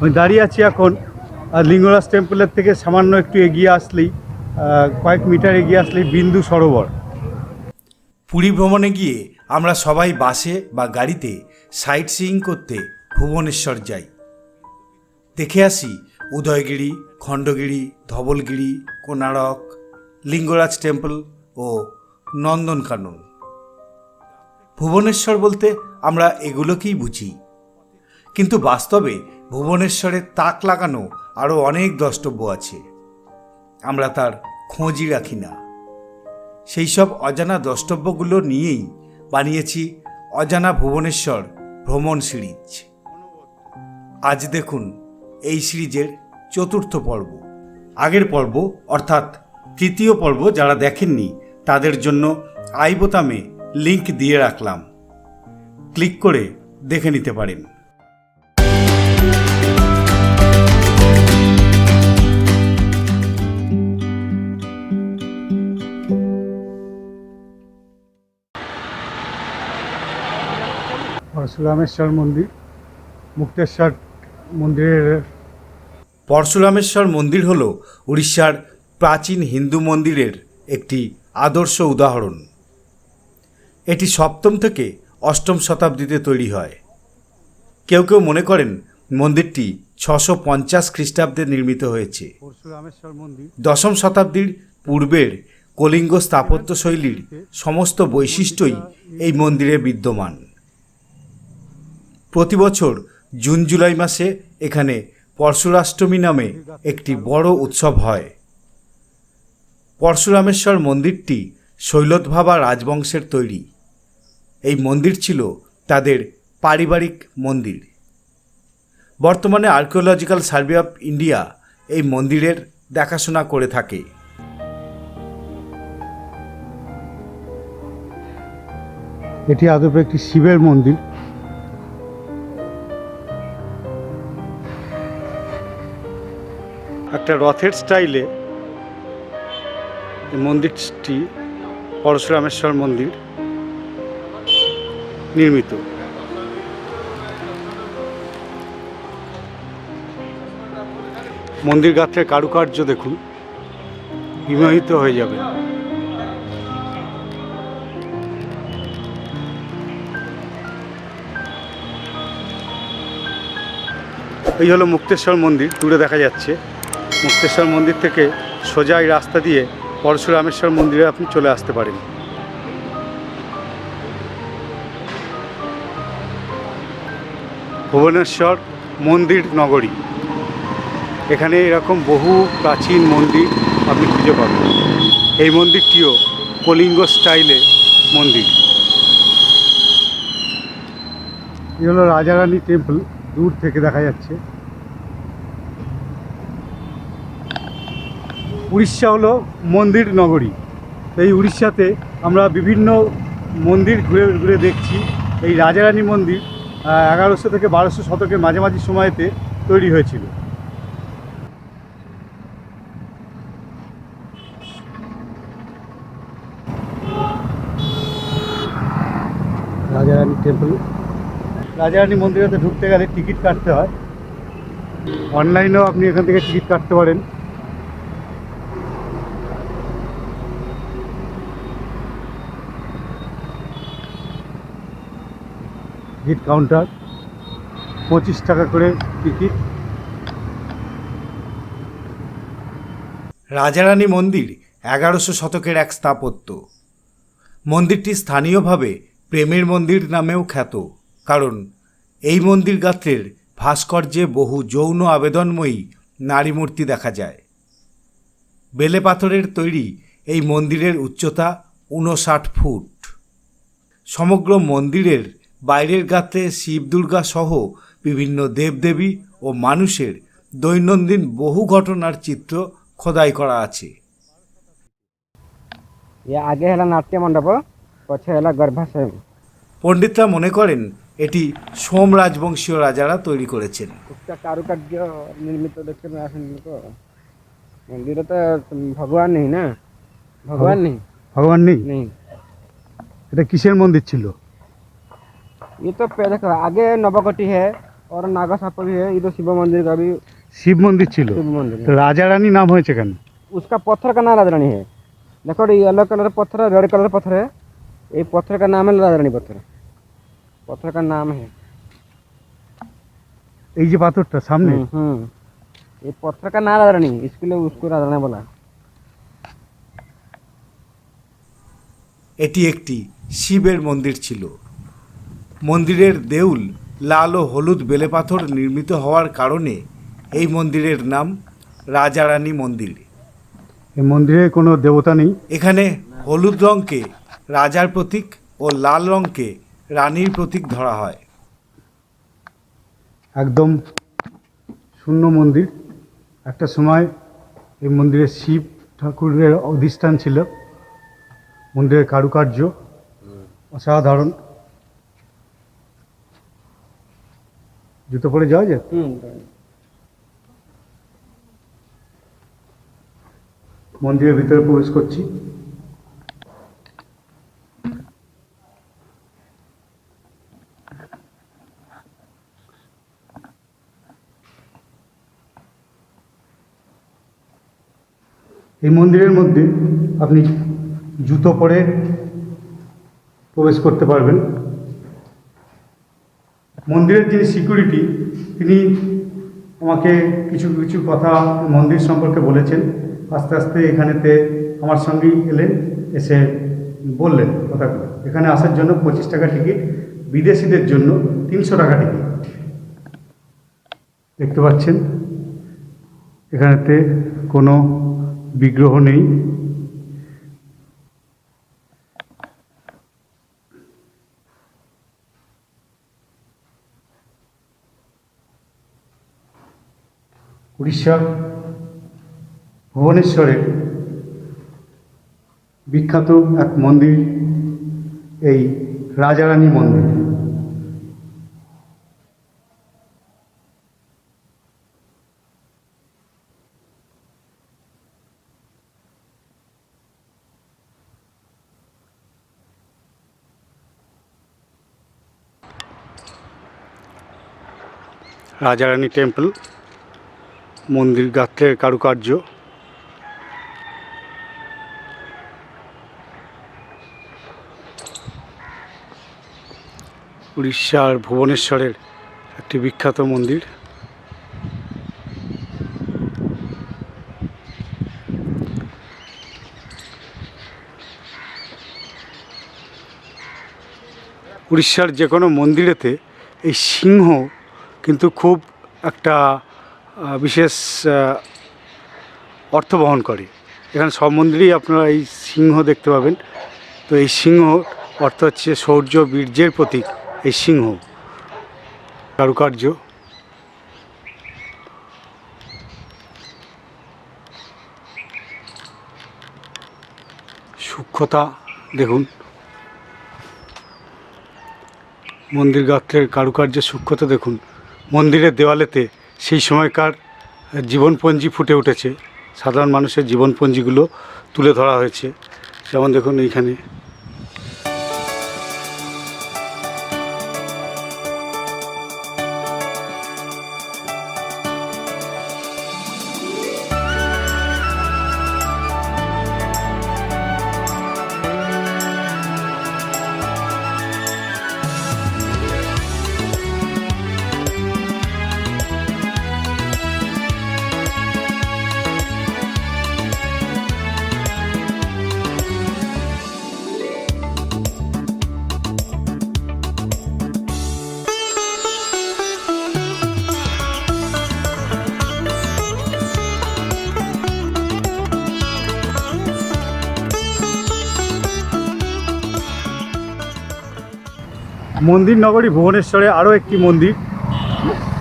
আমি দাঁড়িয়ে আছি এখন লিঙ্গরাজ টেম্পলের থেকে সামান্য একটু এগিয়ে আসলেই কয়েক মিটার এগিয়ে আসলেই বিন্দু সরোবর। পুরী ভ্রমণে গিয়ে আমরা সবাই বাসে বা গাড়িতে সাইট সিইং করতে ভুবনেশ্বর যাই। দেখে আসি উদয়গিরি, খণ্ডগিরি, ধবলগিরি কোনারক লিঙ্গরাজ টেম্পল ও নন্দনকানন। ভুবনেশ্বর বলতে আমরা এগুলোকেই বুঝি। কিন্তু বাস্তবে ভুবনেশ্বরের তাক লাগানো আরও অনেক দ্রষ্টব্য আছে। আমরা তার খোঁজই রাখি না। সেই সব অজানা দ্রষ্টব্যগুলো নিয়েই বানিয়েছি অজানা ভুবনেশ্বর ভ্রমণ সিরিজ। আজ দেখুন এই সিরিজের চতুর্থ পর্ব। আগের পর্ব, অর্থাৎ তৃতীয় পর্ব যারা দেখেননি, তাদের জন্য আই বোতামে লিংক দিয়ে রাখলাম। ক্লিক করে দেখে নিতে পারেন। পরশুরামেশ্বর মন্দির মুক্তেশ্বর মন্দিরের পরশুরামেশ্বর মন্দির হল উড়িষ্যার প্রাচীন হিন্দু মন্দিরের একটি আদর্শ উদাহরণ। এটি সপ্তম থেকে অষ্টম শতাব্দীতে তৈরি হয়। কেউ কেউ মনে করেন মন্দিরটি ছশো পঞ্চাশ খ্রিস্টাব্দে নির্মিত হয়েছে। পরশুরামেশ্বর মন্দির দশম শতাব্দীর পূর্বের কলিঙ্গ স্থাপত্য শৈলীর সমস্ত বৈশিষ্ট্যই এই মন্দিরে বিদ্যমান। প্রতি বছর জুন জুলাই মাসে এখানে পরশুরাষ্টমী নামে একটি বড় উৎসব হয়। পরশুরামেশ্বর মন্দিরটি শৈলতভাবা রাজবংশের তৈরি। এই মন্দির ছিল তাদের পারিবারিক মন্দির। বর্তমানে আর্কিওলজিক্যাল সার্ভে অফ ইন্ডিয়া এই মন্দিরের দেখাশোনা করে থাকে। এটি আদপে একটি শিবের মন্দির। একটা রথের স্টাইলে মন্দিরটি পরশুরামেশ্বর মন্দির নির্মিত। মন্দির গাত্রের কারুকার্য দেখুন, বিমোহিত হয়ে যাবে। এই হলো মুক্তেশ্বর মন্দির, দূরে দেখা যাচ্ছে। মুক্তেশ্বর মন্দির থেকে সোজা এই রাস্তা দিয়ে পরশুরামেশ্বর মন্দিরে আপনি চলে আসতে পারেন। ভুবনেশ্বর মন্দির নগরী। এখানে এরকম বহু প্রাচীন মন্দির আপনি খুঁজে পাবেন। এই মন্দিরটিও কলিঙ্গ স্টাইলে মন্দির। এই হলো রাজারানী টেম্পল, দূর থেকে দেখা যাচ্ছে। উড়িষ্যা হলো মন্দির নগরী। এই উড়িষ্যাতে আমরা বিভিন্ন মন্দির ঘুরে ঘুরে দেখছি। এই রাজারানী মন্দির এগারোশো থেকে বারোশো শতকের মাঝামাঝি সময়তে তৈরি হয়েছিল। রাজারানী টেম্পল। রাজারানী মন্দিরেতে ঢুকতে গেলে টিকিট কাটতে হয়। অনলাইনেও আপনি এখান থেকে টিকিট কাটতে পারেন। টিকিট কাউন্টার, পঁচিশ টাকা করে টিকিট। রাজারানী মন্দির এগারোশো শতকের এক স্থাপত্য। মন্দিরটি স্থানীয়ভাবে প্রেমের মন্দির নামেও খ্যাত, কারণ এই মন্দির গাত্রের ভাস্কর্যে বহু যৌন আবেদনময়ী নারী মূর্তি দেখা যায়। বেলে পাথরের তৈরি এই মন্দিরের উচ্চতা ঊনষাট ফুট। সমগ্র মন্দিরের বাইরের গাতে শিব দুর্গা সহ বিভিন্ন দেবদেবী ও মানুষের দৈনন্দিন বহু ঘটনার চিত্র খোদাই করা আছে। আগে হেলা নাট্য মণ্ডপ পছে হল গর্ভাশয়। পণ্ডিতরা মনে করেন এটি সোম রাজবংশীয় রাজারা তৈরি করেছেন। কারুকার্য নির্মিত দেখছেন মন্দিরে তো ভগবান নেই না? ভগবান নেই? ভগবান নেই। এটা কিসের মন্দির ছিল? ये तो पे- देखो आगे नवकोटी है और नागा सापा भी है ये तो शिव मंदिर का भी শিব মন্দির ছিল शिव मंदिर তো है রাজা রানী নাম হয়েছে কেন उसका पत्थर का नाम राजरानी है देखो ये येलो कलर पत्थर है रेड कलर पत्थर है ये पत्थर का नाम है राजरानी पत्थर पत्थर का नाम है এই যে পাথরটা সামনে हम्म, हम्म ये पत्थर का नाम राजरानी इसके लिए उसको राजरानी बोला এটি একটি শিবের মন্দির ছিল মন্দিরের দেউল লাল ও হলুদ বেলেপাথর নির্মিত হওয়ার কারণে এই মন্দিরের নাম রাজারানী মন্দির। এই মন্দিরে কোনো দেবতা নেই। এখানে হলুদ রঙকে রাজার প্রতীক ও লাল রঙকে রানীর প্রতীক ধরা হয়। একদম শূন্য মন্দির। একটা সময় এই মন্দিরে শিব ঠাকুরের অধিষ্ঠান ছিল। মন্দিরের কারুকার্য অসাধারণ। জুতো পরে যাওয়া যায়? মন্দিরের ভিতরে প্রবেশ করছি। এই মন্দিরের মধ্যে আপনি জুতো পরে প্রবেশ করতে পারবেন। মন্দিরের যিনি সিকিউরিটি তিনি আমাকে কিছু কিছু কথা মন্দির সম্পর্কে বলেছেন। আস্তে আস্তে এখানেতে আমার সঙ্গেই এলেন, এসে বললেন কথাগুলো। এখানে আসার জন্য পঁচিশ টাকা টিকিট বিদেশিদের জন্য তিনশো টাকা টিকিট দেখতে পাচ্ছেন? এখানেতে কোনো বিগ্রহ নেই। উড়িষ্যার ভুবনেশ্বরে বিখ্যাত এক মন্দির এই রাজারানী মন্দির। রাজারানী টেম্পল মন্দির গাত্রের কারুকার্য। উড়িষ্যার ভুবনেশ্বরের একটি বিখ্যাত মন্দির। উড়িষ্যার যে কোনো মন্দিরেতে এই সিংহ কিন্তু খুব একটা বিশেষ অর্থ বহন করে। এখানে সব মন্দিরেই আপনারা এই সিংহ দেখতে পাবেন। তো এই সিংহ, অর্থ হচ্ছে শৌর্য বীর্যের প্রতীক, এই সিংহ। কারুকার্য। সূক্ষ্মতা দেখুন। মন্দির গাত্রের কারুকার্যের সূক্ষ্মতা দেখুন। মন্দিরের দেওয়ালেতে সেই সময়কার জীবনপঞ্জি ফুটে উঠেছে। সাধারণ মানুষের জীবনপঞ্জিগুলো তুলে ধরা হয়েছে। যেমন দেখুন এইখানে। মন্দির নগরী ভুবনেশ্বরে আরও একটি মন্দির,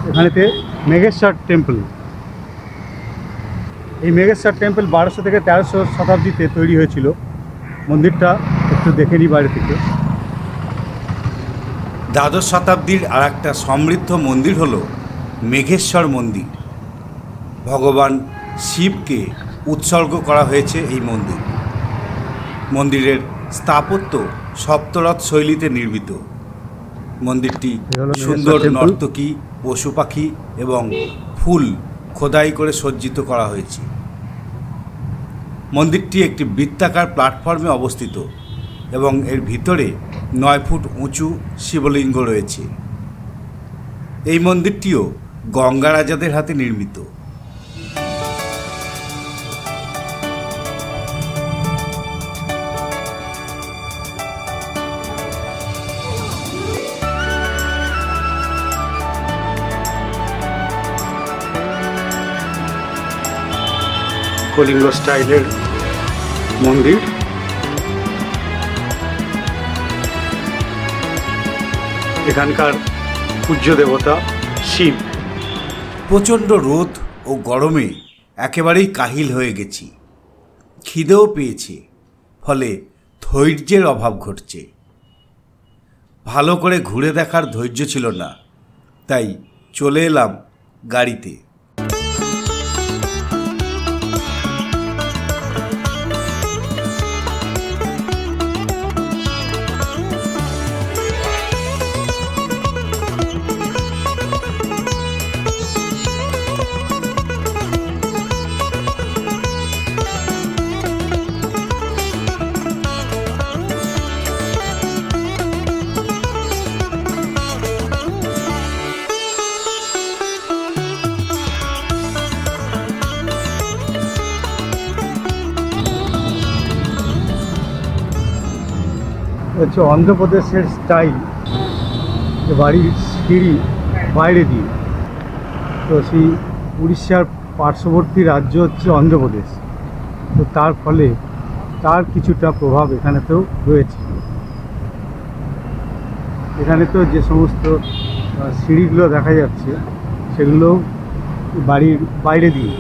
এখানেতে মেঘেশ্বর টেম্পল। এই মেঘেশ্বর টেম্পল বারোশো থেকে তেরোশো শতাব্দীতে তৈরি হয়েছিল। মন্দিরটা একটু দেখে নিই বাইরে থেকে। দ্বাদশ শতাব্দীর আর একটা সমৃদ্ধ মন্দির হল মেঘেশ্বর মন্দির। ভগবান শিবকে উৎসর্গ করা হয়েছে এই মন্দির। মন্দিরের স্থাপত্য সপ্তরথ শৈলীতে নির্মিত। মন্দিরটি সুন্দর। নর্তকী পশু পাখি এবং ফুল খোদাই করে সজ্জিত করা হয়েছে। মন্দিরটি একটি বৃত্তাকার প্ল্যাটফর্মে অবস্থিত এবং এর ভিতরে নয় ফুট উঁচু শিবলিঙ্গ রয়েছে। এই মন্দিরটিও গঙ্গা রাজাদের হাতে নির্মিত। কলিঙ্গ স্টাইলের মন্দির। এখানকার পূজ্য দেবতা শিব। প্রচণ্ড রোদ ও গরমে একেবারেই কাহিল হয়ে গেছি। খিদেও পেয়েছে, ফলে ধৈর্যের অভাব ঘটছে। ভালো করে ঘুরে দেখার ধৈর্য ছিল না, তাই চলে এলাম গাড়িতে। হচ্ছে অন্ধ্রপ্রদেশের স্টাইল বাড়ির সিঁড়ি বাইরে দিয়ে। তো সেই উড়িষ্যার পার্শ্ববর্তী রাজ্য হচ্ছে অন্ধ্রপ্রদেশ। তো তার ফলে তার কিছুটা প্রভাব এখানেতেও রয়েছে। এখানে তো যে সমস্ত সিঁড়িগুলো দেখা যাচ্ছে, সেগুলো বাড়ির বাইরে দিয়ে।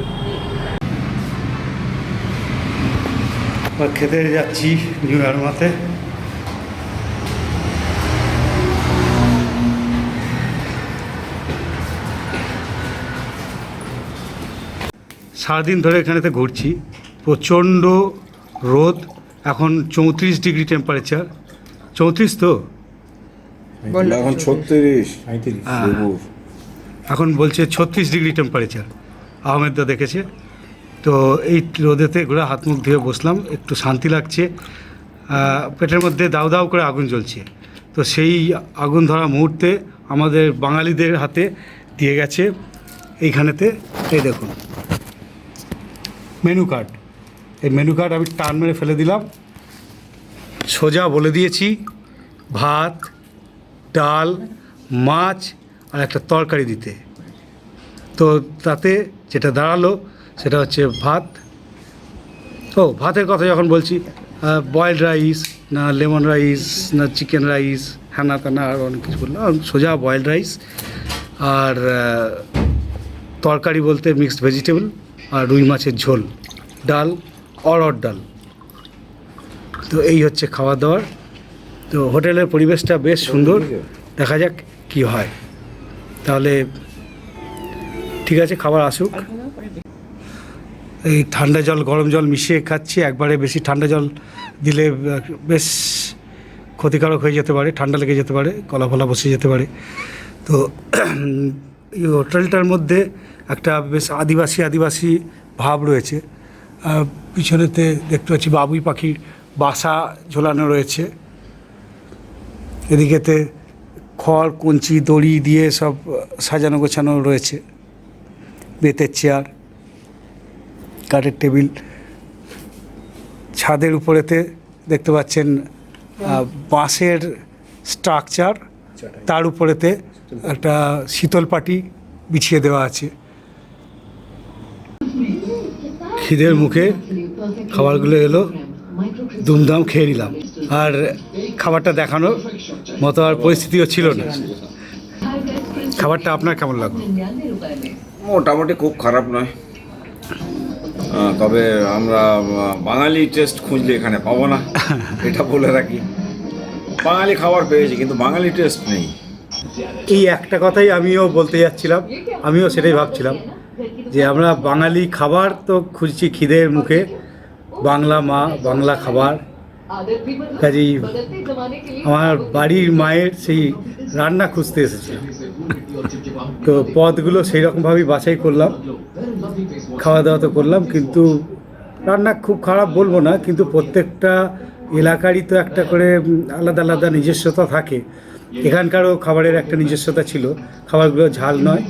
খেতে যাচ্ছি নিউ ইয়ারমাতে সারাদিন ধরে এখানেতে ঘুরছি। প্রচণ্ড রোদ এখন চৌত্রিশ ডিগ্রি টেম্পারেচার চৌত্রিশ তো? এখন ছত্রিশ। হ্যাঁ। এখন বলছে ছত্রিশ ডিগ্রি টেম্পারেচার আহমেদদা দেখেছে। তো এই রোদেতে ঘুরে হাত মুখ ধুয়ে বসলাম একটু শান্তি লাগছে। পেটের মধ্যে দাউ দাউ করে আগুন জ্বলছে। তো সেই আগুন ধরা মুহূর্তে আমাদের বাঙালিদের হাতে দিয়ে গেছে এইখানেতে। এই দেখুন। Menu card. এই মেনু কার্ড আমি টান মেরে ফেলে দিলাম। সোজা বলে দিয়েছি, ভাত, ডাল, মাছ আর একটা তরকারি দিতে। তো তাতে যেটা দাঁড়াল সেটা হচ্ছে ভাত। ও, ভাতের কথা যখন বলছি বয়েলড রাইস না লেমন রাইস না চিকেন রাইস হ্যানা তানা আর অনেক কিছু বললাম। সোজা বয়েলড রাইস আর তরকারি বলতে মিক্সড ভেজিটেবল আর রুই মাছের ঝোল, ডাল অরহর ডাল। তো এই হচ্ছে খাওয়া দাওয়ার। তো হোটেলের পরিবেশটা বেশ সুন্দর। দেখা যাক কি হয়। তাহলে ঠিক আছে, খাবার আসুক। এই ঠান্ডা জল, গরম জল মিশিয়ে খাচ্ছি। একবারে বেশি ঠান্ডা জল দিলে, বেশ ক্ষতিকারক হয়ে যেতে পারে, ঠান্ডা লেগে যেতে পারে কলা ফলা বসে যেতে পারে। তো এই হোটেলটার মধ্যে একটা বেশ আদিবাসী আদিবাসী ভাব রয়েছে। পিছনেতে দেখতে পাচ্ছি বাবুই পাখির বাসা ঝোলানো রয়েছে। এদিকেতে খড় কঞ্চি দড়ি দিয়ে সব সাজানো গোছানো রয়েছে। বেতের চেয়ার কাঠের টেবিল। ছাদের উপরেতে দেখতে পাচ্ছেন বাঁশের স্ট্রাকচার। তার উপরেতে একটা শীতল পাটি বিছিয়ে দেওয়া আছে। খিদের মুখে খাবারগুলো এলো দুমদাম খেয়ে নিলাম। আর খাবারটা দেখানোর মতো আর পরিস্থিতিও ছিল না। খাবারটা আপনার কেমন লাগল? মোটামুটি খুব খারাপ নয়। তবে আমরা বাঙালি টেস্ট খুঁজলে এখানে পাবো না এটা বলে রাখি। বাঙালি খাবার পেয়েছি কিন্তু বাঙালি টেস্ট নেই। এই একটা কথাই আমিও বলতে যাচ্ছিলাম আমিও সেটাই ভাবছিলাম। যে আমরা বাঙালি খাবার তো খুঁজছি খিদের মুখে। বাংলা মা, বাংলা খাবার। কাজেই আমার বাড়ির মায়ের সেই রান্না খুঁজতে এসেছিলাম। তো পদগুলো সেই রকমভাবেই বাছাই করলাম। খাওয়া দাওয়া তো করলাম, কিন্তু রান্না খুব খারাপ বলব না, কিন্তু প্রত্যেকটা এলাকারই তো একটা করে আলাদা আলাদা নিজস্বতা থাকে। এখানকারও খাবারের একটা নিজস্বতা ছিল। খাবারগুলো ঝাল নয়।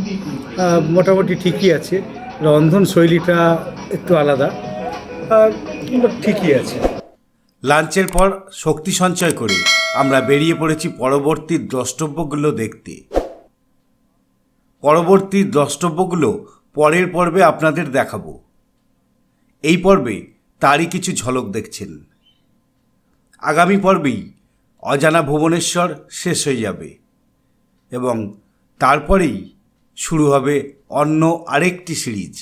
মোটামুটি ঠিকই আছে। রন্ধন শৈলীটা একটু আলাদা। ঠিকই আছে। লাঞ্চের পর শক্তি সঞ্চয় করে। আমরা বেরিয়ে পড়েছি পরবর্তী দ্রষ্টব্যগুলো দেখতে। পরবর্তী দ্রষ্টব্যগুলো পরের পর্বে আপনাদের দেখাবো। এই পর্বে তারই কিছু ঝলক দেখছেন। আগামী পর্বেই অজানা ভুবনেশ্বর শেষ হয়ে যাবে এবং তারপরেই শুরু হবে অন্য আরেকটি সিরিজ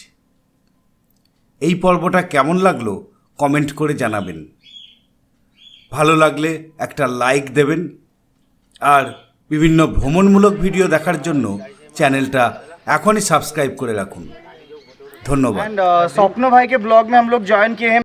এই পর্বটা কেমন লাগলো কমেন্ট করে জানাবেন ভালো লাগলে একটা লাইক দেবেন আর বিভিন্ন ভ্রমণমূলক ভিডিও দেখার জন্য চ্যানেলটা এখনই সাবস্ক্রাইব করে রাখুন ধন্যবাদ एंड स्वप्न भाई के ब्लॉग में हम लोग ज्वाइन किए हैं